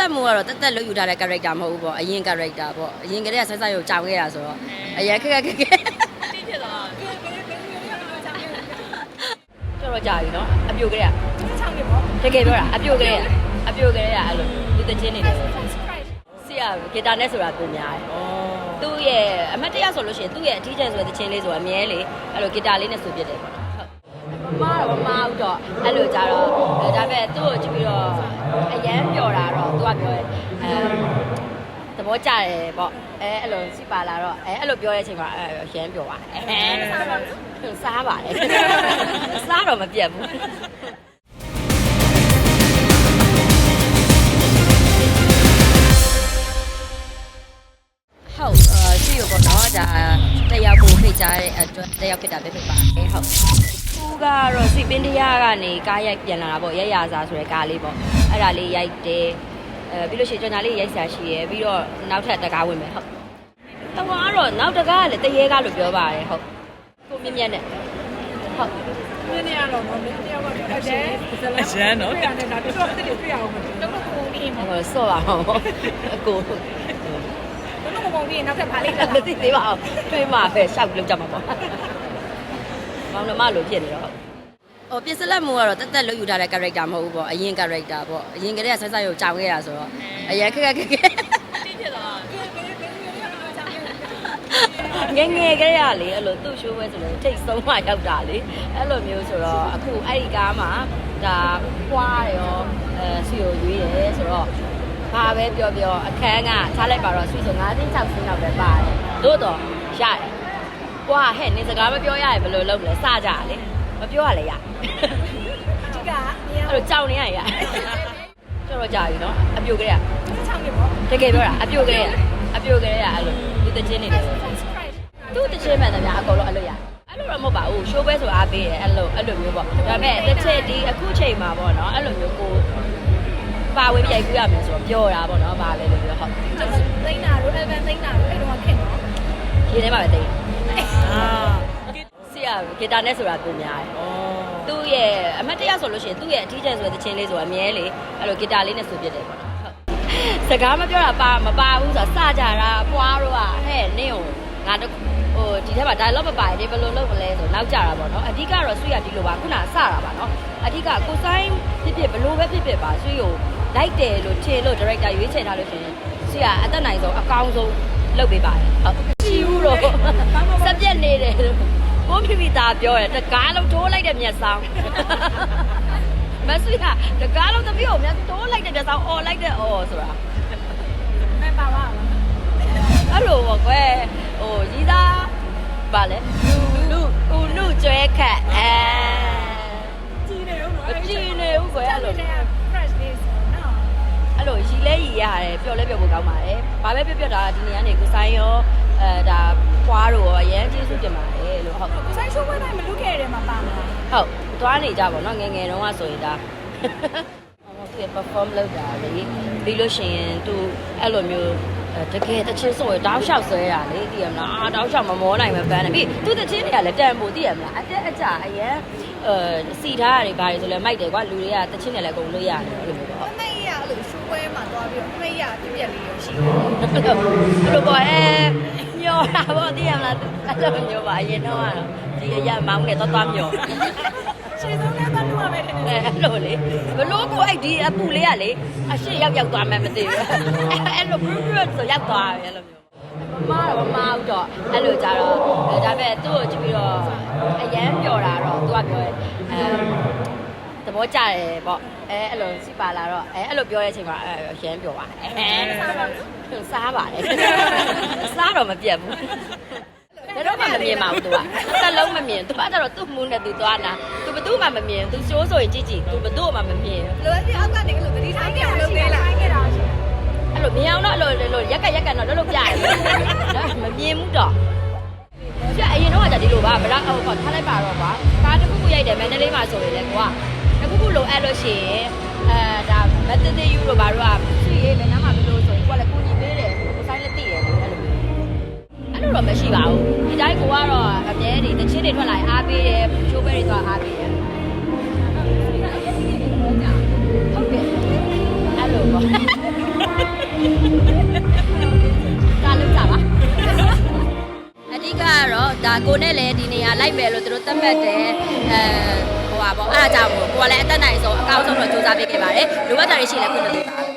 လက်မိုးကတော့တက်တက်လို့ယူထားတဲ့ character မဟုတ်ဘူးပေါ့အရင် character ပေါ့အရင်ကတည်းကဆက်ဆက်ရုပ်ကြောင်ခဲ့တာဆိုတော့အရင်ခက်ခက်ခက်ခက်တော်တော်ကြာပြီနော်အပြိုကလေးကတကယ်ပြောတာအပြိုကလေးကအပြိုကလေးကအဲ့လိုသူတချင်းနေတယ်ဆီရဂီတာနဲ့ဆိုတာပုံများတယ်သူ့ရဲ့အမတ်တရဆိုလို့ရှိရင်သူ့ရဲ့အထီးကျန်ဆိုတဲ့တချင်းလေးဆိုတာအမြဲလေအဲ့လိုဂီတာလေးနဲ့ဆိုပြတယ်ပေါ့နော်ဟုတ် မမတော့မမဟုတ်တော့အဲ့လိုကြတော့ဒါပေမဲ့သူ့ကိုကြည့်ပြီးတော့အရန်ပျော်တာတော့သူကပြောတယ်အဲသဘောကျတယ်ပေါ့အဲအဲ့လိုစီပါလာတော့အဲအဲ့လိုပြောတဲ့အချိန်မှာအဲရမ်းပျော်ပါတယ်အဲစားပါတယ်စားတော့မပြတ်ဘူး အတွက်တက်ရောက်ဖြစ်တာပဲဖြစ်ပါတယ်ဟုတ်သူကတော့စီပင်းတရားကနေကားရိုက်ပြန်လာတာပေါ့ရရစာဆိုတဲ့ကားလေးပေါ့အဲ့ဒါလေးရိုက်တယ်အဲပြီးလို့ရှိရင်ကြော်ညာလေးရိုက်စာရှိရယ်ပြီးတော့နောက်ထပ်တကားဝင်မယ်ဟုတ်တော့ကတော့နောက်တကားကလည်းတရေကားလို့ပြောပါတယ်ဟုတ်ကိုမြင့်မြတ်နဲ့ဟုတ်နည်းနည်းရတော့နော်နည်းနည်းကတော့အကျဲအရန်နော်ပြရတယ်ဒါတော်တော်အစ်တွေပြရအောင်တော့တော့ကိုပြီးရင်ဟိုဆော့ပါအောင်အကို တော့ကိုပုံပြီးရင်နောက်ထပ်ဖားလိုက်တာမသိသေးပါဘူးတွေးမှာပဲရှောက်လုပ်ကြမှာပေါ့မောင်နှမလိုဖြစ်နေတော့ဟိုပစ္စလက်မိုးကတော့တက်တက်လို့ယူထားတဲ့ character မဟုတ်ဘူးပေါ့အရင် character ပေါ့အရင်ကတည်းကဆက်ဆက်ရုပ်ကြောင်ခဲ့တာဆိုတော့အရင်ခက်ခက်ခက်ခက်ငယ်ငယ်ကလေးရလေအဲ့လိုသူ့ရှိုးပွဲဆိုလို့ထိတ်ဆုံးမှရောက်တာလေအဲ့လိုမျိုးဆိုတော့အခုအဲ့ဒီကားမှာဒါပွားရောအဲဆီကိုရွေးတယ်ဆိုတော့ ဘာပဲပြောပြောအခန်းကထားလိုက်ပါတော့ဆွေဆို9သိန်း6သိန်းလောက်ပဲပါတယ်သို့တော့ရတယ်ပွားဟဲ့နေစကားမပြောရရင်ဘယ်လိုလုပ်မလဲစကြလေမပြောရလေရအဓိကမြင်အဲ့လိုကြောင်နေရရတော်တော်ကြာပြီနော်အပြိုကလေးကချောင်းနေပေါ့တကယ်ပြောတာအပြိုကလေးကအပြိုကလေးကအဲ့လိုသူတချင်းနေတယ်သူတချင်းမှန်တယ်ဗျာအကုန်လုံးအဲ့လိုရအဲ့လိုတော့မဟုတ်ပါဘူးရှိုးပွဲဆိုအားပေးတယ်အဲ့လိုအဲ့လိုမျိုးပေါ့ဒါပေမဲ့တစ်ချက်ဒီအခုချိန်မှာပေါ့နော်အဲ့လိုမျိုးကို ပါဝင်ပြိုက်ကူးရမယ်ဆိုတော့ပြောတာပေါ့နော်ပါလေလို့ပြောဟုတ်သိန်းတာတို့ event သိန်းတာတို့အဲ့တော့ခင်နော်ဒီထဲမှာပဲသိတယ်အာဆီရဂီတာနဲ့ဆိုတာပုံများတယ်ဩသူ့ရဲ့အမတ်တရဆိုလို့ရှိရင်သူ့ရဲ့အထီးကျန်ဆိုတဲ့တခြင်းလေးဆိုတာအမြဲလေအဲ့လိုဂီတာလေးနဲ့ဆိုပြတယ်ပေါ့နော်ဟုတ်စကားမပြောတာပါမပါဘူးဆိုတာစကြတာပွားတော့ဟဲ့နင့်ကိုငါတို့ဟိုဒီထဲမှာ dialogue မပါရင်ဒီဘယ်လိုလုပ်မလဲဆိုနောက်ကြတာပေါ့နော်အဓိကတော့ဆွေရဒီလိုပါခုနစတာပါနော်အဓိကကိုဆိုင်ဖြစ်ဖြစ်ဘလို့ပဲဖြစ်ဖြစ်ပါဆွေကို လိုက်တယ်လို့ထင်လို့ director ရွေးချယ်ထားလို့ရှိရင်ဆွေကအသက်နိုင်ဆုံးအကောင်းဆုံးလုပ်ပေးပါတယ်ဟုတ်ကြည့်ဦးတော့စက်ပြက်နေတယ်လို့ကိုမိမိသားပြောတယ်တကားလုံးထိုးလိုက်တဲ့မျက်စောင်းမဆွေကတကားလုံးသမီးကိုမြတ်တိုးလိုက်တဲ့မျက်စောင်းអော်လိုက်တဲ့អော်ဆိုတာမဲပါပါအဲ့လိုပေါ့ကွယ်ဟိုကြီးသားဗာလဲလူလူဦးနုကျွဲခတ်အဲကြည့်နေဦးနော်မကြည့်နေဘူးကွယ်အဲ့လို လိုရီလဲရီရတယ်ပျော်လဲပျော်ဖို့ကောင်းပါတယ်ဘာပဲပြောပြောတာဒီနေရာနေကိုဆိုင်ရောအဲဒါဖွားတော့အရင်ကျေးဇူးတင်ပါတယ်လို့ဟုတ်ဟုတ်ဆိုင်ရှိုးပွဲတိုင်းမလုပ်ခဲ့တဲ့မှာပါမှာသွားနေကြပါတော့ငယ်ငယ်တုန်းကဆိုရင်ဒါဟိုသူ perform လုပ်တာလေပြီးလို့ရှိရင်သူအဲ့လိုမျိုးတကယ်တချင်းဆိုရင်တောက်လျှောက်ဆွဲတာလေသိရမလားအာတောက်လျှောက်မမောနိုင်မပန်းနဲ့ပြီးသူတချင်းတွေကလည်းတန်ဖို့သိရမလားအတက်အကျအရင် အဲစီထားရတယ်ဘာတွေဆိုလဲမိုက်တယ်ကွာလူတွေကတချင်းတွေလည်းအကုန်လို့ရတယ်အဲ့လိုမျိုးပေါ့အမေရအဲ့လိုရှိုးပွဲမှာသွားပြီးအမေရပြပြလေးရရှိတယ်အဲ့လိုပေါ့အဲမျောတာပေါ့သိရမလားအဲ့လိုမျိုးပါအရင်တော့ကတော့ဒီအရာမောင်းနဲ့တော့တော့မျောရှေ့ဆုံးလည်းတော့တူရမယ်ထင်တယ်အဲ့လိုလေဘလို့ကိုအဲ့ဒီအပူလေးကလေအရှိရောက်ရောက်သွားမှမသိဘူးအဲ့လိုဘရဘရဆိုရောက်သွားတယ်အဲ့လိုမျိုး မမတော့မမဟုတ်တော့အဲ့လိုကြတော့ဒါပေမဲ့သူ့ကိုကြည့်ပြီးတော့အရန်ပျော်တာတော့သူကပြောတယ်အဲသဘောကျတယ်ပေါ့အဲအဲ့လိုစီပါလာတော့အဲအဲ့လိုပြောတဲ့အချိန်မှာအဲရမ်းပျော်ပါတယ်အဲစားပါတယ်စားတော့မပြတ်ဘူးဒါတော့မှမမြင်ပါဘူးသူကသက်လုံးမမြင်သူကအဲ့တော့သူ့မူးနဲ့သူသွားတာသူဘယ်သူမှမမြင်သူရှိုးဆိုရင်ကြည့်ကြည့်သူဘယ်သူမှမမြင်လိုအပ်တဲ့အောက်ကနေအဲ့လိုတတိထားနေအောင်လုပ်ပေးလိုက်ခဲ့တာရှိအဲ့လိုမြင်အောင်တော့အဲ့လိုလိုရက်ကရက်ကတော့လှုပ်လှုပ်ပြရတယ် လိုပါဗလားအောက်ခေါထားလိုက်ပါတော့ကွာကားတစ်ခုခုရိုက်တယ်မန္တလေးမှာဆိုရင်လေကွာတစ်ခုခုလိုအဲ့လို့ရှိရင်အဲဒါမတသေးယူလို့ဘာလို့อ่ะရှိရေးလည်းနားမှာဘယ်လိုဆိုရင်ကိုကလည်းကိုညီပေးတယ်ကိုဆိုင်လည်းတည်တယ်လေအဲ့လိုအဲ့လိုတော့မရှိပါဘူးဒီတိုင်းကိုကတော့အမြဲတည်းတချင်းတွေထွက်လာရင်အားပေးတယ်ချိုးပဲတွေတော့အားပေး ဒါကိုနဲ့လည်းဒီနေရာလိုက်မယ်လို့သူတို့သတ်မှတ်တယ်အဲဟိုပါပေါ့အဲ့ဒါကြောင့်မို့ကိုကလည်းအသက်နိုင်ဆုံးအကောင်းဆုံးတော့စူးစမ်းပေးခဲ့ပါတယ်လိုအပ်တာတွေရှိရင်လည်းခွင့်ပြုပေး